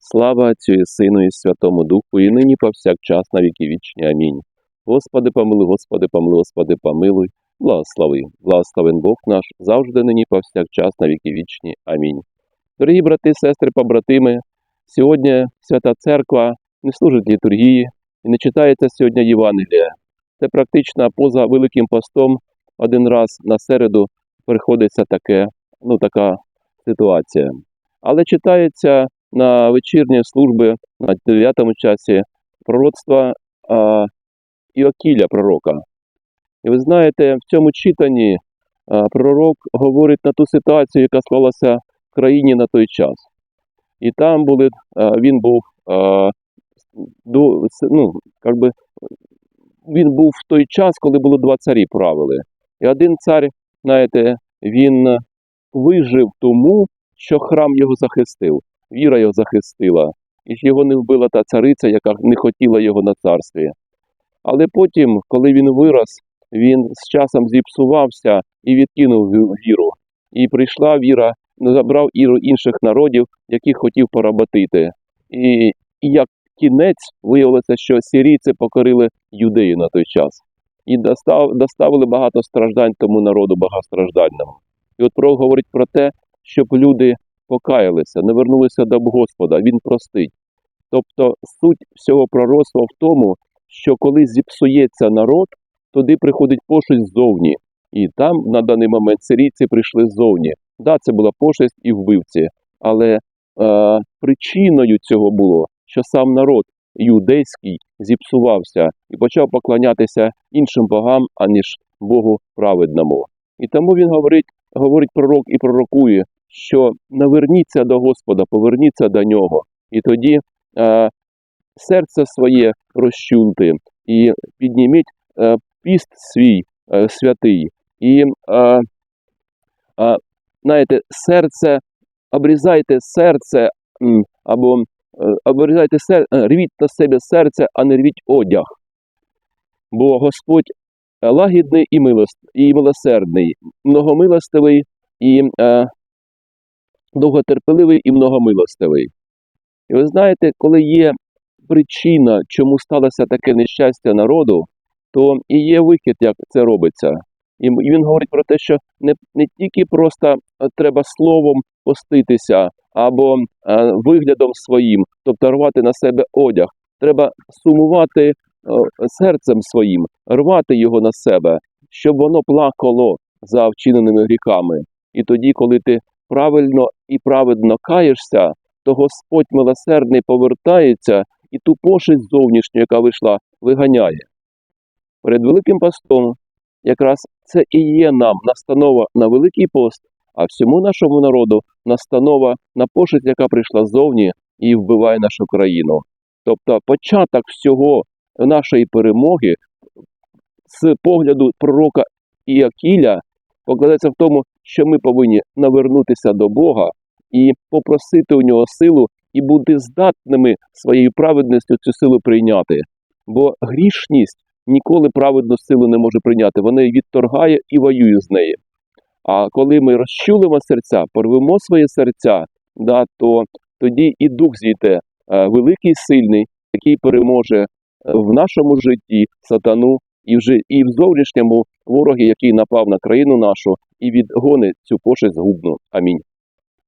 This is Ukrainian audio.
Слава Отцю і Сину і Святому Духу, і нині повсякчас на віки вічні. Амінь. Господи, помилуй, Господи, помилуй, Господи, помилуй, благослови, благословен Бог наш, завжди нині повсякчас на віки вічні. Амінь. Дорогі брати, сестри, побратими, сьогодні Свята Церква не служить літургії і не читається сьогодні Євангелія. Це практично поза Великим постом один раз на середу приходиться таке, ну, така ситуація. Але читається на вечірні служби на 9 часі пророцтва Іокіля пророка. І ви знаєте, в цьому читанні пророк говорить на ту ситуацію, яка склалася в країні на той час. І там були, він був а, до, ну, він був в той час, коли було два царі правили. І один цар, знаєте, він вижив тому, що храм його захистив, віра його захистила, і його не вбила та цариця, яка не хотіла його на царстві. Але потім, коли він вирос, він з часом зіпсувався і відкинув віру. І прийшла віра, забрав іру інших народів, яких хотів поработити. І, і як кінець виявилося, що сирійці покорили юдею на той час. І достав, доставили багато страждань тому народу багатостраждальному. І от пророк говорить про те, щоб люди покаялися, не вернулися до Господа, Він простить. Тобто суть всього пророцтва в тому, що коли зіпсується народ, туди приходить пошесть ззовні. І там на даний момент сирійці прийшли ззовні. Да, це була пошесть і вбивці, але е, причиною цього було, що сам народ юдейський зіпсувався і почав поклонятися іншим богам, аніж Богу праведному. І тому він говорить, говорить пророк і пророкує, що наверніться до Господа, поверніться до нього, і тоді е, серце своє розчуньте, і підніміть е, піст свій е, святий, і е, е, знаєте, серце, обрізайте серце або е, обрізайте серце, рвіть на себе серце, а не рвіть одяг. Бо Господь е, лагідний і милост, і милосердний, многомилостивий і е, довготерпеливий і многомилостивий. І ви знаєте, коли є причина, чому сталося таке нещастя народу, то і є вихід, як це робиться. І він говорить про те, що не, не тільки просто е, треба словом поститися або е, виглядом своїм, тобто рвати на себе одяг. Треба сумувати е, серцем своїм, рвати його на себе, щоб воно плакало за вчиненими гріхами. І тоді, коли ти правильно і праведно каєшся, то Господь милосердний повертається і ту пошесть зовнішню, яка вийшла, виганяє. Перед Великим постом якраз це і є нам настанова на Великий пост, а всьому нашому народу настанова на пошесть, яка прийшла ззовні і вбиває нашу країну. Тобто початок всього нашої перемоги з погляду пророка Іакіля покладається в тому, що ми повинні навернутися до Бога і попросити у нього силу і бути здатними своєю праведністю цю силу прийняти. Бо грішність ніколи праведну силу не може прийняти. Вона її відторгає і воює з нею. А коли ми розчулимо серця, порвемо свої серця, да, то тоді і дух зійде е, великий, сильний, який переможе е, в нашому житті сатану і вже і в зовнішньому ворогі, який напав на країну нашу, і відгони цю пошесть згубну. Амінь.